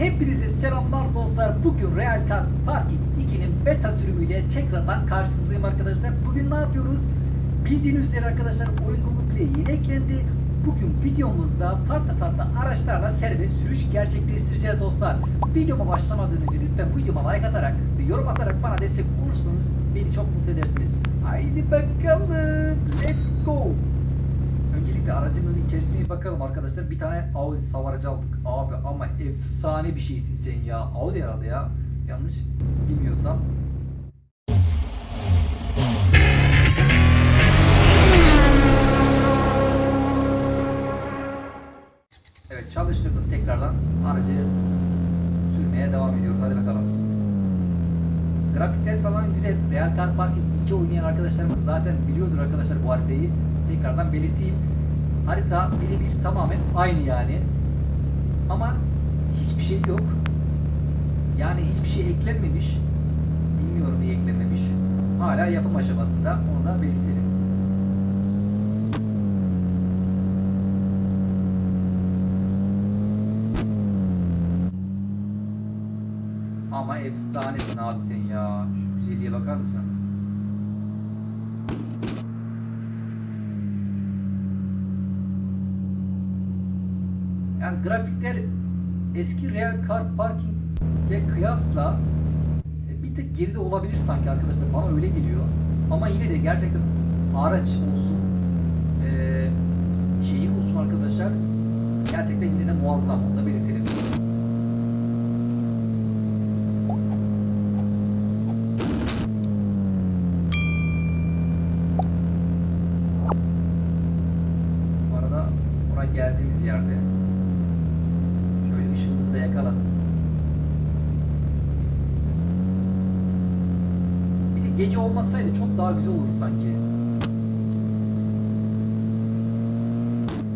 Hepinize selamlar dostlar. Bugün Real Car Parking 2'nin beta sürümüyle tekrardan karşınızdayım arkadaşlar. Bugün ne yapıyoruz? Bildiğiniz üzere arkadaşlar oyun Google Play'e yeni eklendi. Bugün videomuzda farklı farklı araçlarla serbest sürüş gerçekleştireceğiz dostlar. Videoma başlamadan önce lütfen videoma like atarak ve yorum atarak bana destek olursanız beni çok mutlu edersiniz. Haydi bakalım. Let's go. Öncelikle aracımızın içerisine bir bakalım arkadaşlar. Bir tane Audi sav aracı aldık. Abi ama efsane bir şeysin sen ya. Audi herhalde ya. Yanlış bilmiyorsam. Evet çalıştırdım tekrardan. Aracı sürmeye devam ediyoruz. Hadi bakalım. Grafikler falan güzel. Real Car Parking 2 oynayan arkadaşlarımız zaten biliyordur arkadaşlar bu haritayı. Tekrardan belirteyim. Harita birebir tamamen aynı yani. Ama hiçbir şey yok. Yani hiçbir şey eklenmemiş. Bilmiyorum niye eklenmemiş. Hala yapım aşamasında. Onu da belirtelim. Ama efsanesin abi sen ya. Şu güzelliğe bakar mısın? Yani grafikler eski Real Car Parking ile kıyasla e, bir tık geride olabilir sanki arkadaşlar. Bana öyle geliyor. Ama yine de gerçekten araç olsun, e, şehir olsun arkadaşlar. Gerçekten yine de muazzam. Onu da belirtelim. Bu arada oraya geldiğimiz yerde şöyle ışığımızı da yakalım. Bir de gece olmasaydı çok daha güzel olurdu sanki.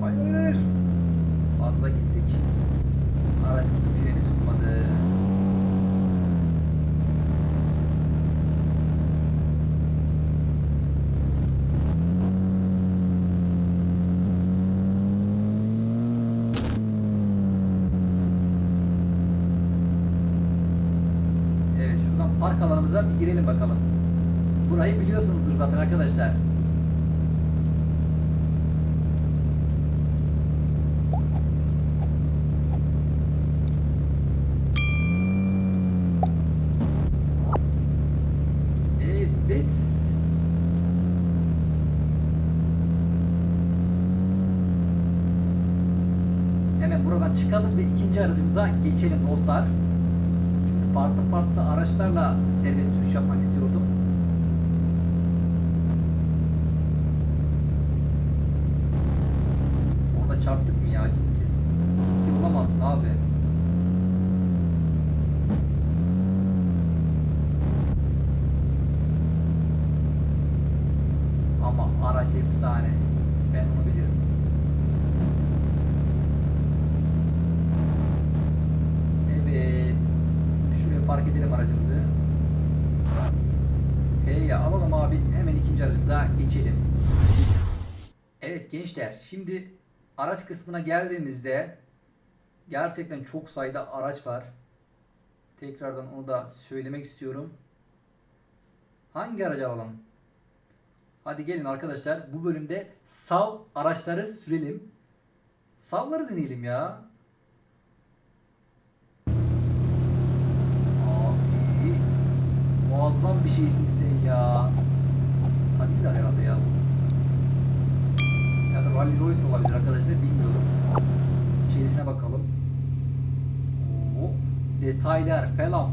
Hayır. Fazla gittik. Aracımızın freni tutmadı. Evet şuradan park alanımıza bir girelim bakalım. Burayı biliyorsunuzdur zaten arkadaşlar. Evet. Hemen buradan çıkalım ve ikinci aracımıza geçelim dostlar. Çünkü farklı farklı araçlarla serbest sürüş yapmak istiyordum. Orada çarptık mı ya gitti. Gitti olamazsın abi. Ama araç efsane. Ben onu bilirim. Evet. Şimdi Şuraya park edelim aracımızı. P'yi alalım abi. Hemen ikinci aracımıza geçelim. Evet gençler. Şimdi araç kısmına geldiğimizde gerçekten çok sayıda araç var. Tekrardan onu da söylemek istiyorum. Hangi aracı alalım? Hadi gelin arkadaşlar. Bu bölümde sav araçları sürelim. Savları deneyelim ya. Abi muazzam bir şeysin sen ya. Cadillac herhalde ya bu. Ya da Rally Royce olabilir arkadaşlar bilmiyorum. İçerisine bakalım. Oo, detaylar falan.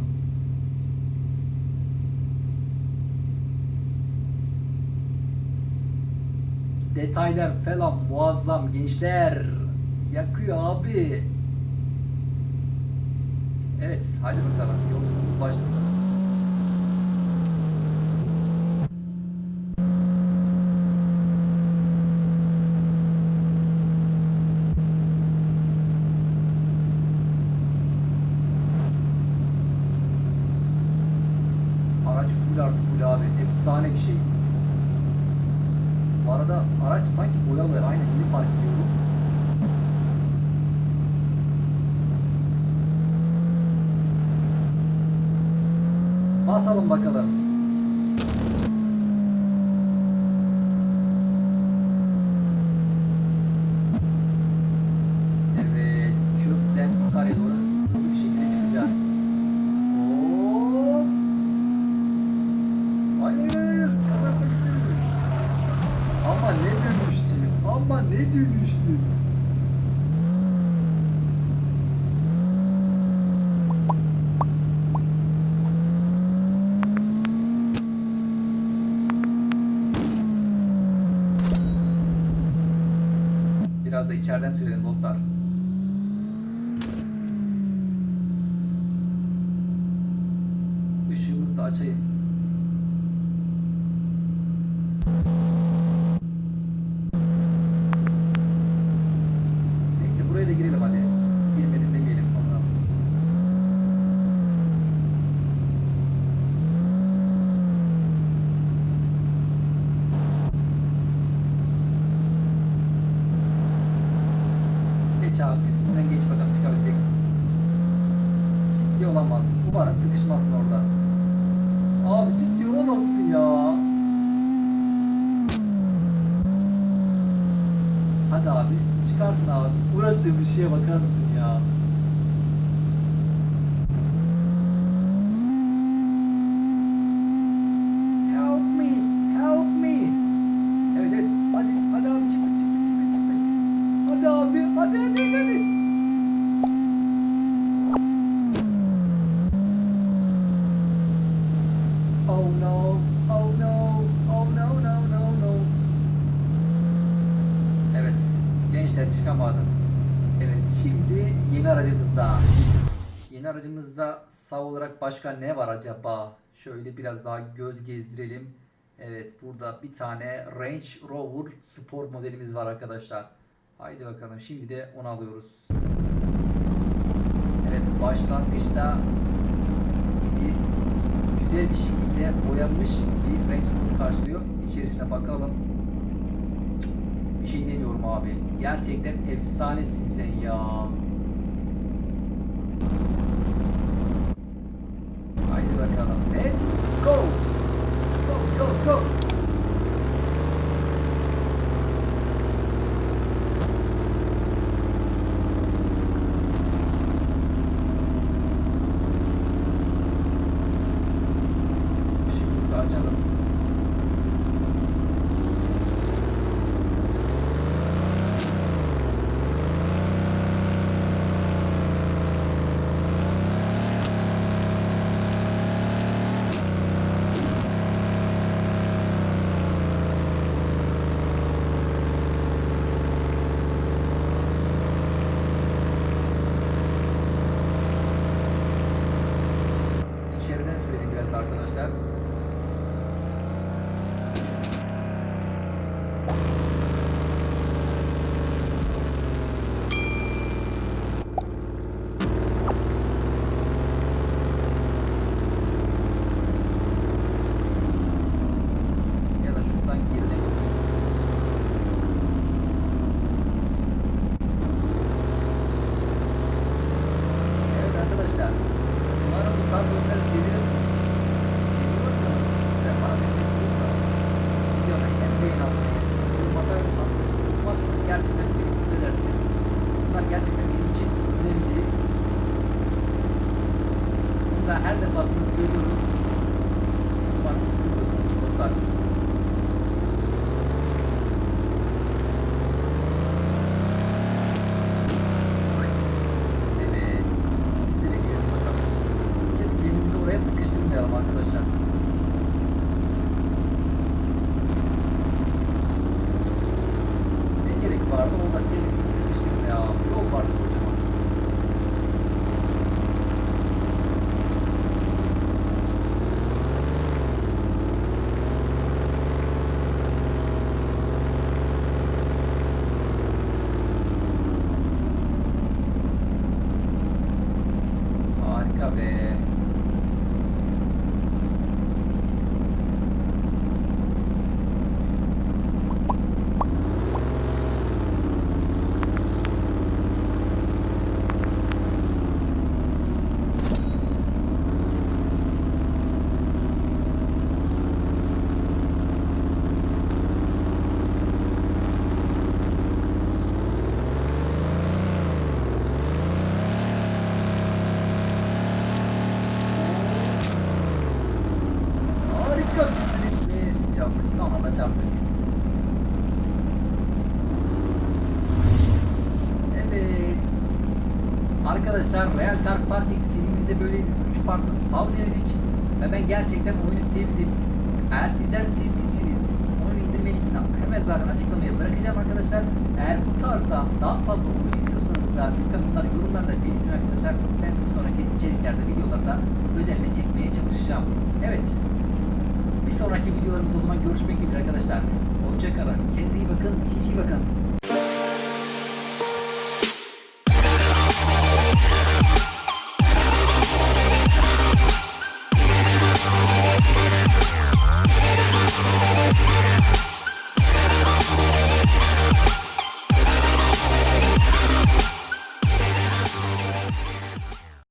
Detaylar falan muazzam gençler. Yakıyor abi. Evet, hadi bakalım yolculuğumuz başlasın. efsane bir şey. Bu arada araç sanki boyalı. Aynen yeni fark ediyorum. Basalım bakalım. Ne dönüştü? Biraz da içeriden söyleyelim dostlar. Işığımızı da açayım. Hadi abi çıkarsın abi. Uğraştığım bir şeye bakar mısın ya? Help me, help me. Evet evet. Hadi hadi abi çıktık çıktık çıktık çıktık. Hadi abi hadi hadi hadi. hadi. Oh no, oh no, oh no no no no. Evet, gençler çıkamadım. Evet, şimdi yeni aracımızda. Yeni aracımızda sağ olarak başka ne var acaba? Şöyle biraz daha göz gezdirelim. Evet, burada bir tane Range Rover Sport modelimiz var arkadaşlar. Haydi bakalım, şimdi de onu alıyoruz. Evet, başlangıçta bizi güzel bir şekilde boyanmış bir Range Rover karşılıyor. İçerisine bakalım. Bir şey demiyorum abi. Gerçekten efsanesin sen ya. Bakalım. Let's go. Go go go. Işığımızı açalım. Arkadaşlar Real Car Parking serimizde böyleydi. 3 farklı sav denedik. Ve ben gerçekten oyunu sevdim. Eğer sizler de sevdiyseniz oyunu indirme linkini hemen zaten açıklamaya bırakacağım arkadaşlar. Eğer bu tarzda daha fazla oyun istiyorsanız da lütfen bunları yorumlarda belirtin arkadaşlar. Ben bir sonraki içeriklerde, videolarda özenle çekmeye çalışacağım. Evet. Bir sonraki videolarımızda o zaman görüşmek dileğiyle arkadaşlar. Hoşçakalın. Kendinize iyi bakın. Cici bakın.